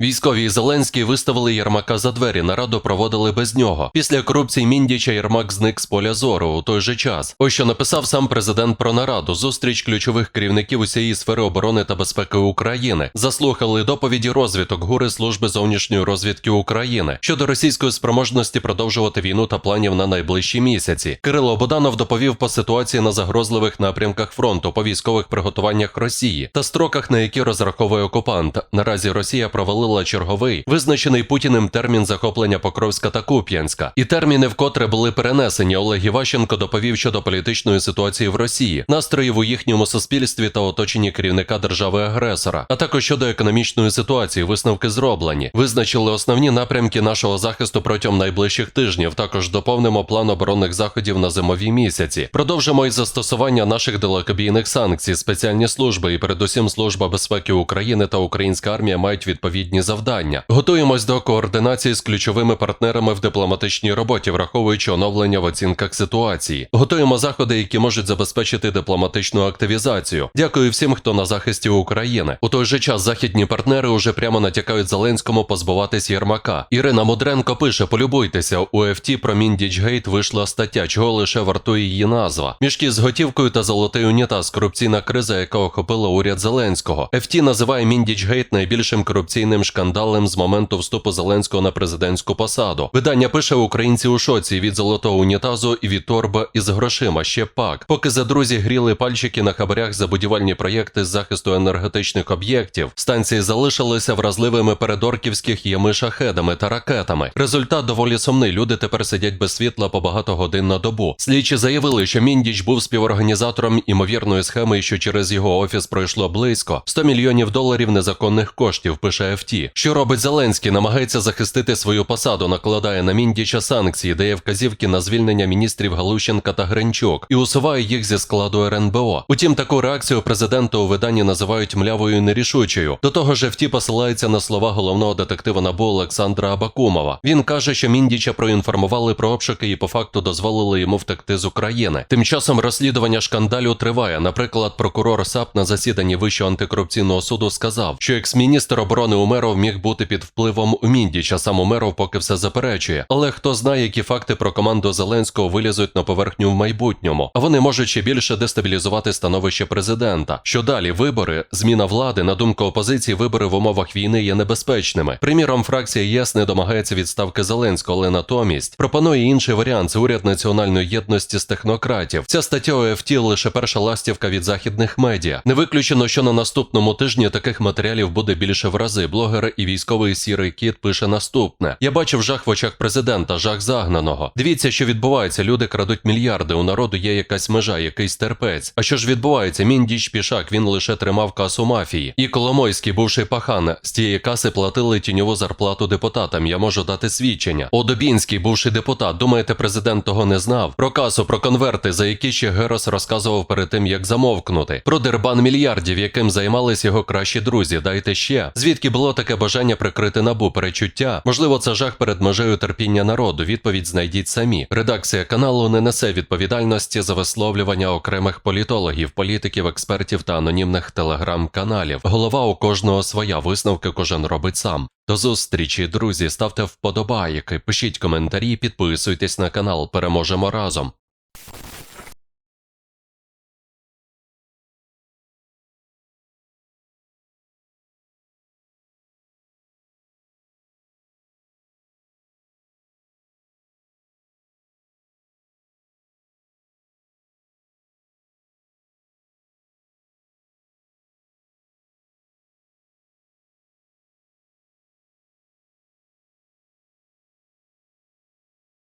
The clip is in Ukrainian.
Військові і Зеленський виставили Єрмака за двері, нараду проводили без нього. Після корупції Міндіча Єрмак зник з поля зору у той же час. Ось що написав сам президент про нараду. Зустріч ключових керівників усієї сфери оборони та безпеки України. Заслухали доповіді розвідок ГУРи Служби зовнішньої розвідки України щодо російської спроможності продовжувати війну та планів на найближчі місяці. Кирило Боданов доповів по ситуації на загрозливих напрямках фронту, по військових приготуваннях Росії та строках, на які розраховує окупант. Наразі Росія провалила черговий визначений Путіним термін захоплення Покровська та Куп'янська. І терміни вкотре були перенесені. Олег Іващенко доповів щодо політичної ситуації в Росії, настроїв у їхньому суспільстві та оточенні керівника держави-агресора, а також щодо економічної ситуації. Висновки зроблені. Визначили основні напрямки нашого захисту протягом найближчих тижнів. Також доповнимо план оборонних заходів на зимові місяці. Продовжимо із застосування наших далекобійних санкцій. Спеціальні служби і передусім служба безпеки України та українська армія мають відповідні завдання. Готуємось до координації з ключовими партнерами в дипломатичній роботі, враховуючи оновлення в оцінках ситуації. Готуємо заходи, які можуть забезпечити дипломатичну активізацію. Дякую всім, хто на захисті України. У той же час західні партнери уже прямо натякають Зеленському позбуватись Єрмака. Ірина Мудренко пише: полюбуйтеся, у ФТ про Міндічгейт вийшла стаття, чого лише вартує її назва. Мішки з готівкою та золотий унітаз корупційна криза, яка охопила уряд Зеленського. ФТ називає Міндічгейт найбільшим корупційним шкандалем з моменту вступу Зеленського на президентську посаду. Видання пише українці у шоці від золотого унітазу і від торба із грошима. Ще пак. Поки за друзі гріли пальчики на хабарях за будівельні проєкти з захисту енергетичних об'єктів, станції залишилися вразливими перед орківських шахедами та ракетами. Результат доволі сумний. Люди тепер сидять без світла по багато годин на добу. Слідчі заявили, що Міндіч був співорганізатором імовірної схеми, що через його офіс пройшло близько 100 мільйонів доларів незаконних коштів. Пише ФТ. Що робить Зеленський? Намагається захистити свою посаду, накладає на Міндіча санкції, дає вказівки на звільнення міністрів Галущенка та Гринчук і усуває їх зі складу РНБО. Утім, таку реакцію президента у виданні називають млявою і нерішучою. До того ж, ФТ посилається на слова головного детектива НАБУ Олександра Абакумова. Він каже, що Міндіча проінформували про обшуки і по факту дозволили йому втекти з України. Тим часом розслідування шкандалю триває. Наприклад, прокурор САП на засіданні Вищого антикорупційного суду сказав, що екс-міністр оборони Умеров міг бути під впливом Міндіча. Сам Умеров поки все заперечує. Але хто знає, які факти про команду Зеленського вилізуть на поверхню в майбутньому, вони можуть ще більше дестабілізувати становище президента. Що далі вибори, зміна влади, на думку опозиції, вибори в умовах війни є небезпечними. Приміром, фракція ЄС не домагається відставки Зеленського, але натомість пропонує інший варіант це уряд національної єдності з технократів. Ця стаття ОФТ лише перша ластівка від західних медіа. Не виключено, що на наступному тижні таких матеріалів буде більше в рази. Блогер і військовий сірий кіт пише наступне: Я бачив жах в очах президента, жах загнаного. Дивіться, що відбувається. Люди крадуть мільярди. У народу є якась межа, якийсь терпець. А що ж відбувається? Міндіч пішак. Він лише тримав касу мафії. І Коломойський, бувший пахан, з тієї каси платили тіньову зарплату депутатам. Я можу дати свідчення. Одобінський, бувший депутат. Думаєте, президент того не знав? Про касу, про конверти, за які ще Герос розказував перед тим, як замовкнути. Про дербан мільярдів, яким займались його кращі друзі. Дайте ще. Звідки було таке бажання прикрити набу перечуття? Можливо, це жах перед межею терпіння народу. Відповідь знайдіть самі. Редакція каналу не несе відповідальності за висловлювання окремих політологів, політиків, експертів та анонімних телеграм-каналів. Голова у кожного своя висновки кожен робить сам. До зустрічі, друзі. Ставте вподобайки, пишіть коментарі, підписуйтесь на канал. Переможемо разом.